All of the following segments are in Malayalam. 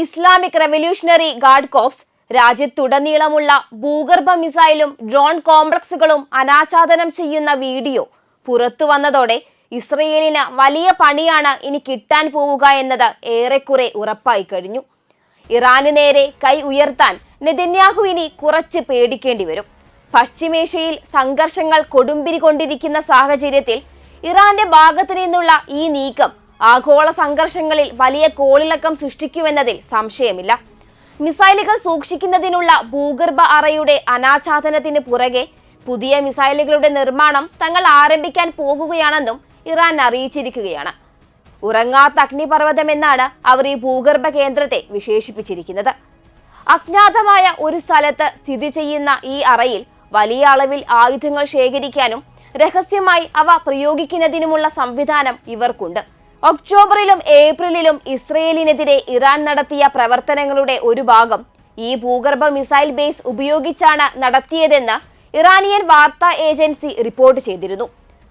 ഇസ്ലാമിക് റവല്യൂഷണറി ഗാർഡ് കോപ്സ് രാജ്യത്തുടനീളമുള്ള ഭൂഗർഭ മിസൈലും ഡ്രോൺ കോംപ്ലക്സുകളും അനാച്ഛാദനം ചെയ്യുന്ന വീഡിയോ പുറത്തു വന്നതോടെ ഇസ്രയേലിന് വലിയ പണിയാണ് ഇനി കിട്ടാൻ പോവുക എന്നത് ഏറെക്കുറെ ഉറപ്പായി കഴിഞ്ഞു. ഇറാന് നേരെ കൈ ഉയർത്താൻ നെതന്യാഹു ഇനി കുറച്ച് പേടിക്കേണ്ടി വരും. പശ്ചിമേഷ്യയിൽ സംഘർഷങ്ങൾ കൊടുമ്പിരി കൊണ്ടിരിക്കുന്ന സാഹചര്യത്തിൽ ഇറാന്റെ ഭാഗത്തു നിന്നുള്ള ഈ നീക്കം ആഗോള സംഘർഷങ്ങളിൽ വലിയ കോളിളക്കം സൃഷ്ടിക്കുമെന്നതിൽ സംശയമില്ല. മിസൈലുകൾ സൂക്ഷിക്കുന്നതിനുള്ള ഭൂഗർഭ അറയുടെ അനാച്ഛാദനത്തിന് പുറകെ പുതിയ മിസൈലുകളുടെ നിർമ്മാണം തങ്ങൾ ആരംഭിക്കാൻ പോകുകയാണെന്നും ഇറാൻ അറിയിച്ചിരിക്കുകയാണ്. ഉറങ്ങാത്ത അഗ്നിപർവതം എന്നാണ് അവർ ഈ ഭൂഗർഭ കേന്ദ്രത്തെ വിശേഷിപ്പിച്ചിരിക്കുന്നത്. അജ്ഞാതമായ ഒരു സ്ഥലത്ത് സ്ഥിതി ചെയ്യുന്ന ഈ അറയിൽ വലിയ അളവിൽ ആയുധങ്ങൾ ശേഖരിക്കാനും രഹസ്യമായി അവ പ്രയോഗിക്കുന്നതിനുമുള്ള സംവിധാനം ഇവർക്കുണ്ട്. ഒക്ടോബറിലും ഏപ്രിലിലും ഇസ്രയേലിനെതിരെ ഇറാൻ നടത്തിയ പ്രവർത്തനങ്ങളുടെ ഒരു ഭാഗം ഈ ഭൂഗർഭ മിസൈൽ ബേസ് ഉപയോഗിച്ചാണ് നടത്തിയതെന്ന് ഇറാനിയൻ വാർത്താ ഏജൻസി റിപ്പോർട്ട് ചെയ്തിരുന്നു.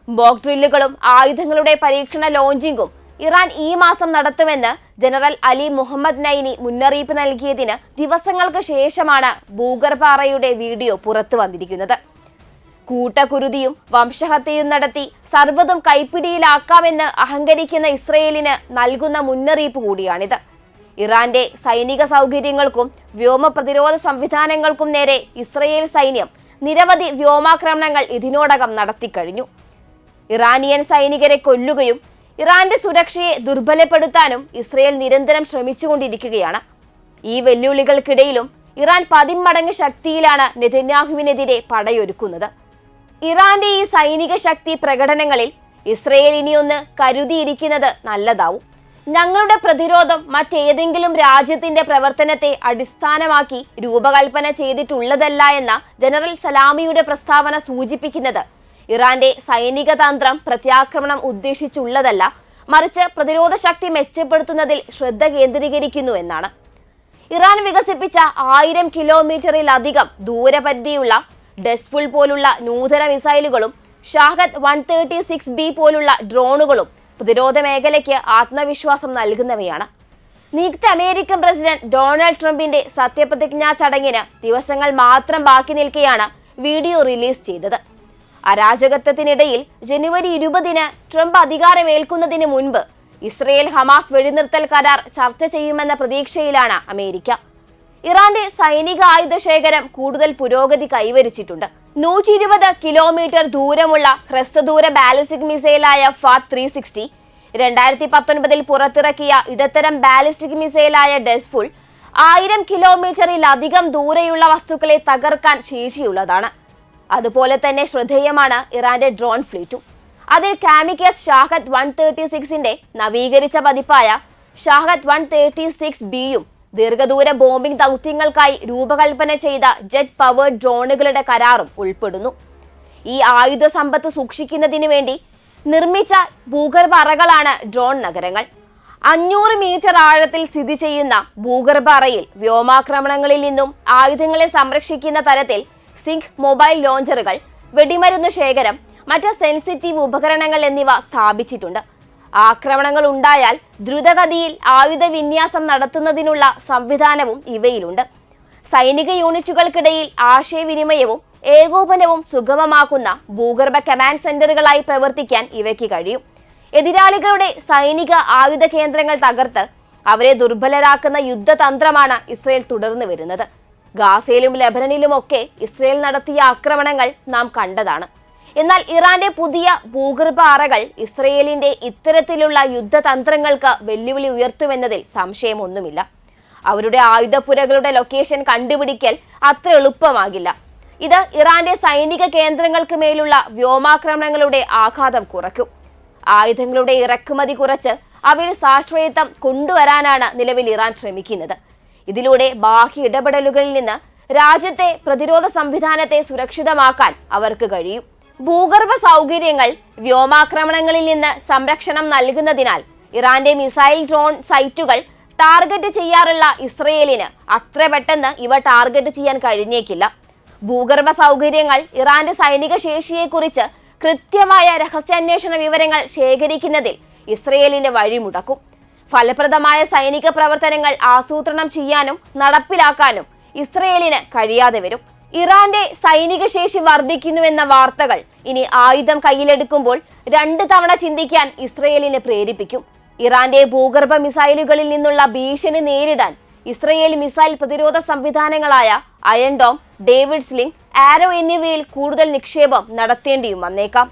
ബോക് ഡ്രില്ലുകളും ആയുധങ്ങളുടെ പരീക്ഷണ ലോഞ്ചിങ്ങും ഇറാൻ ഈ മാസം നടത്തുമെന്ന് ജനറൽ അലി മുഹമ്മദ് നൈനി മുന്നറിയിപ്പ് നൽകിയതിന് ദിവസങ്ങൾക്ക് ശേഷമാണ് ഭൂഗർഭ അറയുടെ വീഡിയോ പുറത്തു വന്നിരിക്കുന്നത്. കൂട്ടക്കുരുതിയും വംശഹത്യയും നടത്തി സർവതും കൈപ്പിടിയിലാക്കാമെന്ന് അഹങ്കരിക്കുന്ന ഇസ്രയേലിന് നൽകുന്ന മുന്നറിയിപ്പ് കൂടിയാണിത്. ഇറാന്റെ സൈനിക സൗകര്യങ്ങൾക്കും വ്യോമ പ്രതിരോധ സംവിധാനങ്ങൾക്കും നേരെ ഇസ്രയേൽ സൈന്യം നിരവധി വ്യോമാക്രമണങ്ങൾ ഇതിനോടകം നടത്തിക്കഴിഞ്ഞു. ഇറാനിയൻ സൈനികരെ കൊല്ലുകയും ഇറാന്റെ സുരക്ഷയെ ദുർബലപ്പെടുത്താനും ഇസ്രയേൽ നിരന്തരം ശ്രമിച്ചുകൊണ്ടിരിക്കുകയാണ്. ഈ വെല്ലുവിളികൾക്കിടയിലും ഇറാൻ പതിമടങ്ങ് ശക്തിയിലാണ് നെതന്യാഹുവിനെതിരെ പടയൊരുക്കുന്നത്. ഇറാന്റെ ഈ സൈനിക ശക്തി പ്രകടനങ്ങളിൽ ഇസ്രയേൽ ഇനിയൊന്ന് കരുതിയിരിക്കുന്നത് നല്ലതാവും. ഞങ്ങളുടെ പ്രതിരോധം മറ്റേതെങ്കിലും രാജ്യത്തിന്റെ പ്രവർത്തനത്തെ അടിസ്ഥാനമാക്കി രൂപകൽപ്പന ചെയ്തിട്ടുള്ളതല്ല എന്ന ജനറൽ സലാമിയുടെ പ്രസ്താവന സൂചിപ്പിക്കുന്നത് ഇറാന്റെ സൈനിക തന്ത്രം പ്രത്യാക്രമണം ഉദ്ദേശിച്ചുള്ളതല്ല മറിച്ച് പ്രതിരോധ ശക്തി മെച്ചപ്പെടുത്തുന്നതിൽ ശ്രദ്ധ കേന്ദ്രീകരിക്കുന്നു എന്നാണ്. ഇറാൻ വികസിപ്പിച്ച ആയിരം കിലോമീറ്ററിലധികം ദൂരപരിധിയുള്ള ഡെസ്ഫുൾ പോലുള്ള നൂതന മിസൈലുകളും Shahed one thirty six B പോലുള്ള ഡ്രോണുകളും പ്രതിരോധ മേഖലയ്ക്ക് ആത്മവിശ്വാസം നൽകുന്നവയാണ്. നിയുക്ത അമേരിക്കൻ പ്രസിഡന്റ് ഡൊണാൾഡ് ട്രംപിന്റെ സത്യപ്രതിജ്ഞാ ചടങ്ങിന് ദിവസങ്ങൾ മാത്രം ബാക്കി നിൽക്കെയാണ് വീഡിയോ റിലീസ് ചെയ്തത്. അരാജകത്വത്തിനിടയിൽ ജനുവരി ഇരുപതിന് ട്രംപ് അധികാരമേൽക്കുന്നതിന് മുൻപ് ഇസ്രയേൽ ഹമാസ് വെടിനിർത്തൽ കരാർ ചർച്ച ചെയ്യുമെന്ന പ്രതീക്ഷയിലാണ് അമേരിക്ക. ഇറാന്റെ സൈനിക ആയുധ ശേഖരം കൂടുതൽ പുരോഗതി കൈവരിച്ചിട്ടുണ്ട്. നൂറ്റി ഇരുപത് കിലോമീറ്റർ ദൂരമുള്ള ഹ്രസ്വദൂര ബാലിസ്റ്റിക് മിസൈലായ ഫാത് ത്രീ സിക്സ്റ്റി രണ്ടായിരത്തി പത്തൊൻപതിൽ പുറത്തിറക്കിയ ഇടത്തരം ബാലിസ്റ്റിക് മിസൈലായ ഡെസ്ഫുൾ ആയിരം കിലോമീറ്ററിലധികം ദൂരെയുള്ള വസ്തുക്കളെ തകർക്കാൻ ശേഷിയുള്ളതാണ്. അതുപോലെ തന്നെ ശ്രദ്ധേയമാണ് ഇറാന്റെ ഡ്രോൺ ഫ്ലീറ്റും. അതിൽ കാമിക്കസ് ഷാഹദ് വൺ തേർട്ടി സിക്സിന്റെ നവീകരിച്ച പതിപ്പായ ഷാഹദ് വൺ തേർട്ടി സിക്സ് ബിയും ദീർഘദൂര ബോംബിംഗ് ദൗത്യങ്ങൾക്കായി രൂപകൽപ്പന ചെയ്ത ജെറ്റ് പവർ ഡ്രോണുകളുടെ കരാറും ഉൾപ്പെടുന്നു. ഈ ആയുധ സമ്പത്ത് സൂക്ഷിക്കുന്നതിന് വേണ്ടി നിർമ്മിച്ച ഭൂഗർഭ അറകളാണ് ഡ്രോൺ നഗരങ്ങൾ. അഞ്ഞൂറ് മീറ്റർ ആഴത്തിൽ സ്ഥിതി ചെയ്യുന്ന ഭൂഗർഭ അറയിൽ വ്യോമാക്രമണങ്ങളിൽ നിന്നും ആയുധങ്ങളെ സംരക്ഷിക്കുന്ന തരത്തിൽ സിങ്ക് മൊബൈൽ ലോഞ്ചറുകൾ വെടിമരുന്ന് ശേഖരം മറ്റ് സെൻസിറ്റീവ് ഉപകരണങ്ങൾ എന്നിവ സ്ഥാപിച്ചിട്ടുണ്ട്. ആക്രമണങ്ങൾ ഉണ്ടായാൽ ദ്രുതഗതിയിൽ ആയുധ വിന്യാസം നടത്തുന്നതിനുള്ള സംവിധാനവും ഇവയിലുണ്ട്. സൈനിക യൂണിറ്റുകൾക്കിടയിൽ ആശയവിനിമയവും ഏകോപനവും സുഗമമാക്കുന്ന ഭൂഗർഭ കമാൻഡ് സെന്ററുകളായി പ്രവർത്തിക്കാൻ ഇവയ്ക്ക് കഴിയും. എതിരാളികളുടെ സൈനിക ആയുധ കേന്ദ്രങ്ങൾ തകർത്ത് അവരെ ദുർബലരാക്കുന്ന യുദ്ധതന്ത്രമാണ് ഇസ്രയേൽ തുടർന്നു വരുന്നത്. ഗാസയിലും ലബനനിലുമൊക്കെ ഇസ്രയേൽ നടത്തിയ ആക്രമണങ്ങൾ നാം കണ്ടതാണ്. എന്നാൽ ഇറാന്റെ പുതിയ ഭൂഗർഭ അറകൾ ഇസ്രയേലിന്റെ ഇത്തരത്തിലുള്ള യുദ്ധതന്ത്രങ്ങൾക്ക് വെല്ലുവിളി ഉയർത്തുമെന്നതിൽ സംശയമൊന്നുമില്ല. അവരുടെ ആയുധപ്പുരകളുടെ ലൊക്കേഷൻ കണ്ടുപിടിക്കൽ അത്ര എളുപ്പമാകില്ല. ഇത് ഇറാന്റെ സൈനിക കേന്ദ്രങ്ങൾക്ക് മേലുള്ള വ്യോമാക്രമണങ്ങളുടെ ആഘാതം കുറയ്ക്കും. ആയുധങ്ങളുടെ ഇറക്കുമതി കുറച്ച് അവയിൽ സാശ്രയത്വം കൊണ്ടുവരാനാണ് നിലവിൽ ഇറാൻ ശ്രമിക്കുന്നത്. ഇതിലൂടെ ബാഹ്യ ഇടപെടലുകളിൽ നിന്ന് രാജ്യത്തെ പ്രതിരോധ സംവിധാനത്തെ സുരക്ഷിതമാക്കാൻ അവർക്ക് കഴിയും. ഭൂഗർഭ സൗകര്യങ്ങൾ വ്യോമാക്രമണങ്ങളിൽ നിന്ന് സംരക്ഷണം നൽകുന്നതിനാൽ ഇറാന്റെ മിസൈൽ ഡ്രോൺ സൈറ്റുകൾ ടാർഗറ്റ് ചെയ്യാറുള്ള ഇസ്രയേലിന് അത്ര പെട്ടെന്ന് ഇവ ടാർഗറ്റ് ചെയ്യാൻ കഴിഞ്ഞേക്കില്ല. ഭൂഗർഭ സൗകര്യങ്ങൾ ഇറാന്റെ സൈനിക ശേഷിയെക്കുറിച്ച് കൃത്യമായ രഹസ്യാന്വേഷണ വിവരങ്ങൾ ശേഖരിക്കുന്നതിൽ ഇസ്രയേലിന് വഴിമുടക്കും. ഫലപ്രദമായ സൈനിക പ്രവർത്തനങ്ങൾ ആസൂത്രണം ചെയ്യാനും നടപ്പിലാക്കാനും ഇസ്രയേലിന് കഴിയാതെ വരും. ഇറാന്റെ സൈനിക ശേഷി വർദ്ധിക്കുന്നുവെന്ന വാർത്തകൾ ഇനി ആയുധം കയ്യിലെടുക്കുമ്പോൾ രണ്ട് തവണ ചിന്തിക്കാൻ ഇസ്രയേലിനെ പ്രേരിപ്പിക്കും. ഇറാന്റെ ഭൂഗർഭ മിസൈലുകളിൽ നിന്നുള്ള ഭീഷണി നേരിടാൻ ഇസ്രയേൽ മിസൈൽ പ്രതിരോധ സംവിധാനങ്ങളായ Iron Dome David Sling Arrow എന്നിവയിൽ കൂടുതൽ നിക്ഷേപം നടത്തേണ്ടിയും വന്നേക്കാം.